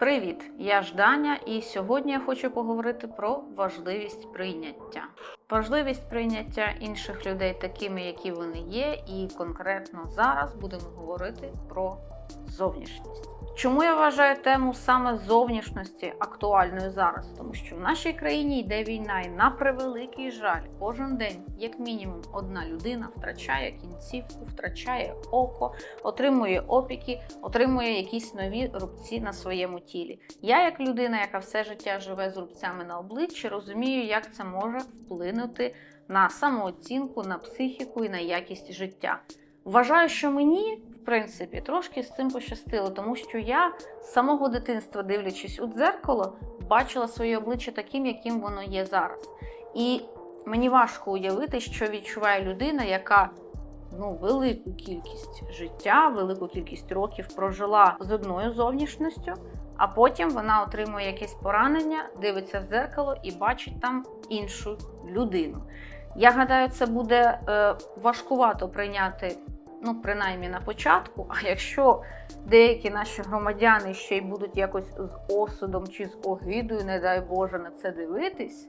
Привіт! Я Жданя, і сьогодні я хочу поговорити про важливість прийняття. Важливість прийняття інших людей такими, які вони є, і конкретно зараз будемо говорити про зовнішність. Чому я вважаю тему саме зовнішності актуальною зараз? Тому що в нашій країні йде війна, і на превеликий жаль, кожен день, як мінімум, одна людина втрачає кінцівку, втрачає око, отримує опіки, отримує якісь нові рубці на своєму тілі. Я, як людина, яка все життя живе з рубцями на обличчі, розумію, як це може вплинути на самооцінку, на психіку і на якість життя. Вважаю, що мені, в принципі, трошки з цим пощастило, тому що я з самого дитинства, дивлячись у дзеркало, бачила своє обличчя таким, яким воно є зараз. І мені важко уявити, що відчуває людина, яка ну, велику кількість життя, велику кількість років прожила з одною зовнішністю, а потім вона отримує якесь поранення, дивиться в дзеркало і бачить там іншу людину. Я гадаю, це буде е, важкувато прийняти, ну, принаймні на початку. А якщо деякі наші громадяни ще й будуть якось з осудом чи з огидою, не дай Боже, на це дивитись,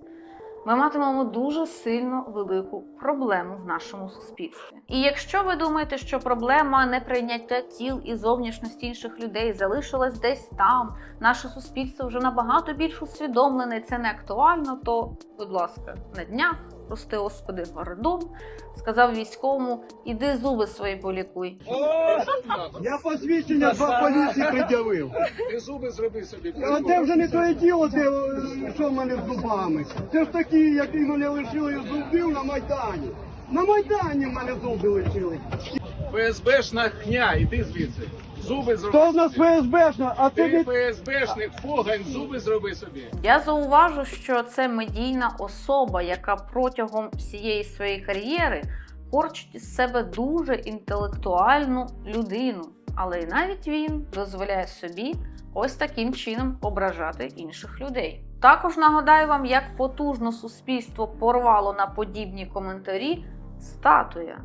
ми матимемо дуже сильно велику проблему в нашому суспільстві. І якщо ви думаєте, що проблема неприйняття тіл і зовнішності інших людей залишилась десь там, наше суспільство вже набагато більш усвідомлене, це не актуально, то, будь ласка, на днях, прости господи, городом, сказав військовому: іди зуби свої полікуй. Я посвідчення два поліції пред'явив. Ти зуби зроби собі. А це вже не твоє діло, де, що в мене з зубами. Це ж такі, які мене лишили зубів на Майдані. На Майдані в мене зуби лишили. ФСБшна хня, іди звідси. Зуби зроби. Хто в нас ФСБшна, а це Ти не... ФСБшник, фогань, зуби зроби собі. Я зауважу, що це медійна особа, яка протягом всієї своєї кар'єри корчить із себе дуже інтелектуальну людину. Але і навіть він дозволяє собі ось таким чином ображати інших людей. Також нагадаю вам, як потужно суспільство порвало на подібні коментарі статуя.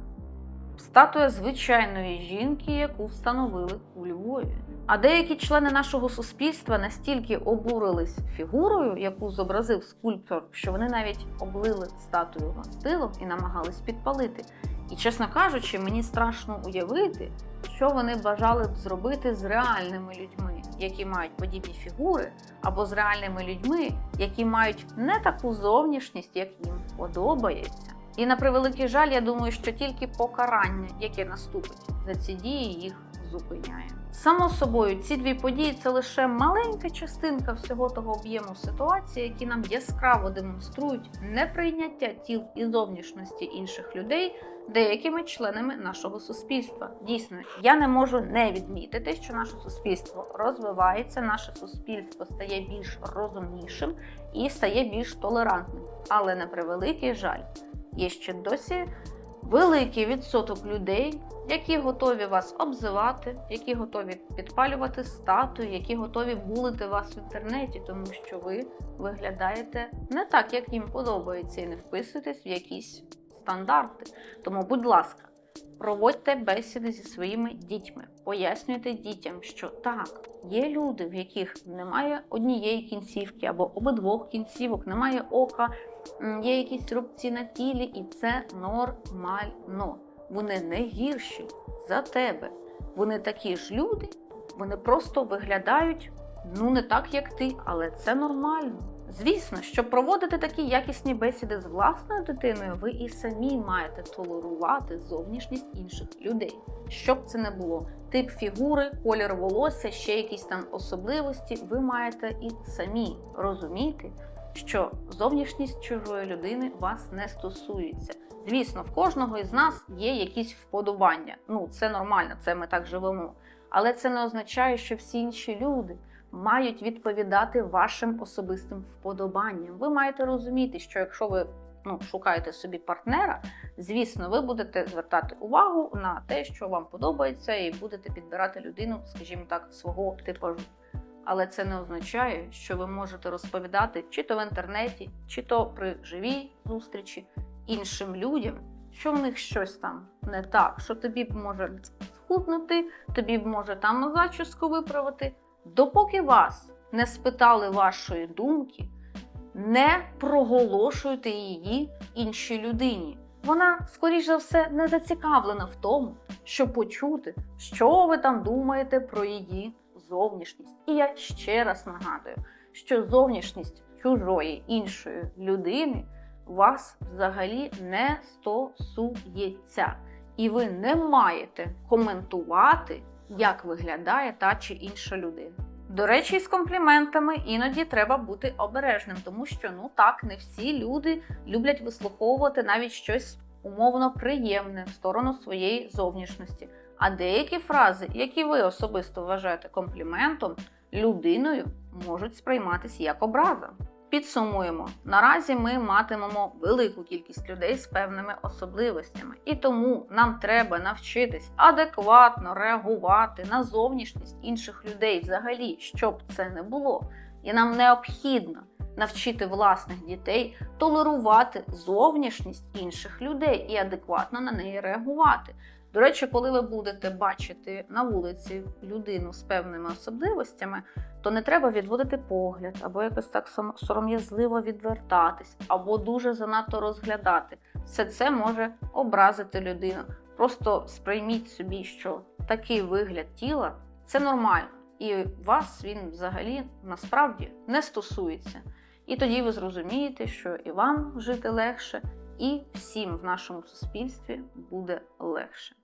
Статуя звичайної жінки, яку встановили у Львові. А деякі члени нашого суспільства настільки обурились фігурою, яку зобразив скульптор, що вони навіть облили статую мастилом і намагались підпалити. І, чесно кажучи, мені страшно уявити, що вони бажали б зробити з реальними людьми, які мають подібні фігури, або з реальними людьми, які мають не таку зовнішність, як їм подобається. І на превеликий жаль, я думаю, що тільки покарання, яке наступить за ці дії, їх зупиняє. Само собою, ці дві події це лише маленька частинка всього того об'єму ситуації, які нам яскраво демонструють неприйняття тіл і зовнішності інших людей деякими членами нашого суспільства. Дійсно, я не можу не відмітити, що наше суспільство розвивається, наше суспільство стає більш розумнішим і стає більш толерантним. Але на превеликий жаль, є ще досі великий відсоток людей, які готові вас обзивати, які готові підпалювати статуї, які готові булити вас в інтернеті, тому що ви виглядаєте не так, як їм подобається, і не вписуєтесь в якісь стандарти. Тому, будь ласка. Проводьте бесіди зі своїми дітьми, пояснюйте дітям, що так, є люди, в яких немає однієї кінцівки або обидвох кінцівок, немає ока, є якісь рубці на тілі, і це нормально. Вони не гірші за тебе. Вони такі ж люди, вони просто виглядають ну не так, як ти, але це нормально. Звісно, щоб проводити такі якісні бесіди з власною дитиною, ви і самі маєте толерувати зовнішність інших людей. Щоб це не було тип фігури, колір волосся, ще якісь там особливості, ви маєте і самі розуміти, що зовнішність чужої людини вас не стосується. Звісно, в кожного із нас є якісь вподобання. Ну, це нормально, це ми так живемо. Але це не означає, що всі інші люди мають відповідати вашим особистим вподобанням. Ви маєте розуміти, що якщо ви ну, шукаєте собі партнера, звісно, ви будете звертати увагу на те, що вам подобається, і будете підбирати людину, скажімо так, свого типажу. Але це не означає, що ви можете розповідати чи то в інтернеті, чи то при живій зустрічі іншим людям, що в них щось там не так, що тобі може схуднути, тобі може там зачіску виправити. Допоки вас не спитали вашої думки, не проголошуйте її іншій людині. Вона, скоріш за все, не зацікавлена в тому, щоб почути, що ви там думаєте про її зовнішність. І я ще раз нагадую, що зовнішність чужої іншої людини вас взагалі не стосується. І ви не маєте коментувати, як виглядає та чи інша людина. До речі, з компліментами іноді треба бути обережним, тому що ну так, не всі люди люблять вислуховувати навіть щось умовно приємне в сторону своєї зовнішності. А деякі фрази, які ви особисто вважаєте компліментом, людиною можуть сприйматися як образа. Підсумуємо, наразі ми матимемо велику кількість людей з певними особливостями, і тому нам треба навчитись адекватно реагувати на зовнішність інших людей взагалі, щоб це не було. І нам необхідно навчити власних дітей толерувати зовнішність інших людей і адекватно на неї реагувати. До речі, коли ви будете бачити на вулиці людину з певними особливостями, то не треба відводити погляд, або якось так сором'язливо відвертатись, або дуже занадто розглядати. Все це може образити людину. Просто сприйміть собі, що такий вигляд тіла це нормально, і вас він взагалі насправді не стосується. І тоді ви зрозумієте, що і вам жити легше, і всім в нашому суспільстві буде легше.